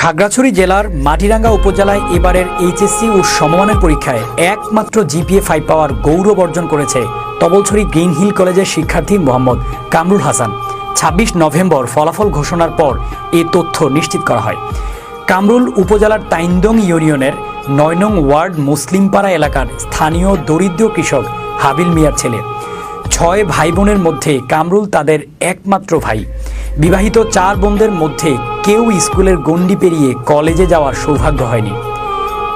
খাগড়াছড়ি জেলার মাটিরাঙ্গা উপজেলায় এবারের এইচএসসি ও সমমানের পরীক্ষায় একমাত্র জিপিএ ফাইভ পাওয়ার গৌরব অর্জন করেছে তবলছড়ি গ্রিন হিল কলেজের শিক্ষার্থী মোহাম্মদ কামরুল হাসান। ছাব্বিশ নভেম্বর ফলাফল ঘোষণার পর এ তথ্য নিশ্চিত করা হয়। কামরুল উপজেলার তাইন্দং ইউনিয়নের নয় নং ওয়ার্ড মুসলিমপাড়া এলাকার স্থানীয় দরিদ্র কৃষক হাবিল মিয়ার ছেলে। ছয় ভাই বোনের মধ্যে কামরুল তাদের একমাত্র ভাই। বিবাহিত চার বোনদের মধ্যে কেউ স্কুলের গণ্ডি পেরিয়ে কলেজে যাওয়ার সৌভাগ্য হয়নি।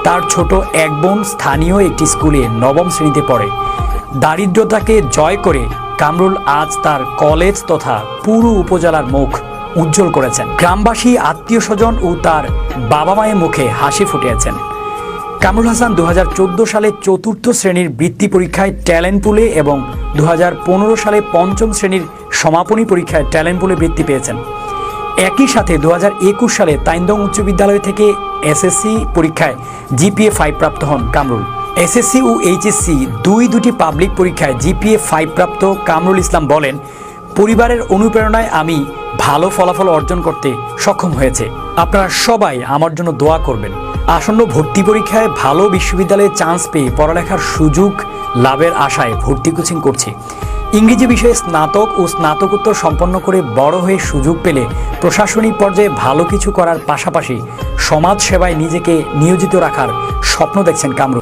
তার ছোট এক বোন স্থানীয় একটি স্কুলে নবম শ্রেণীতে পড়ে। দারিদ্রতাকে জয় করে কামরুল আজ তার কলেজ তথা পুরো উপজেলার মুখ উজ্জ্বল করেছেন। গ্রামবাসী আত্মীয় স্বজন ও তার বাবা মায়ের মুখে হাসি ফুটিয়েছেন কামরুল হাসান দু হাজার চোদ্দ সালে চতুর্থ শ্রেণির বৃত্তি পরীক্ষায় ট্যালেন্ট পুলে এবং দু হাজার পনেরো সালে পঞ্চম শ্রেণির সমাপনী পরীক্ষায় ট্যালেন্ট পুলে বৃত্তি পেয়েছেন। একই সাথে দুহাজার একুশ সালে তাইন্দং উচ্চ বিদ্যালয় থেকে এসএসসি পরীক্ষায় জিপিএ ফাইভ প্রাপ্ত হন কামরুল। এসএসসি ও এইচএসসি দুই দুটি পাবলিক পরীক্ষায় জিপিএ ফাইভ প্রাপ্ত কামরুল ইসলাম বলেন, পরিবারের অনুপ্রেরণায় আমি ভালো ফলাফল অর্জন করতে সক্ষম হয়েছে। আপনারা সবাই আমার জন্য দোয়া করবেন। আসন্ন ভর্তি পরীক্ষায় ভালো বিশ্ববিদ্যালয়ে চান্স পেয়ে পড়ালেখার সুযোগ লাভের আশায় ভর্তি কোচিং করছি। ইংরেজি বিষয়ে স্নাতক ও স্নাতকোত্তর সম্পন্ন করে বড় হয়ে সুযোগ পেলে প্রশাসনিক পর্যায়ে ভালো কিছু করার পাশাপাশি সমাজ সেবায় নিজেকে নিয়োজিত রাখার স্বপ্ন দেখছেন কামরুল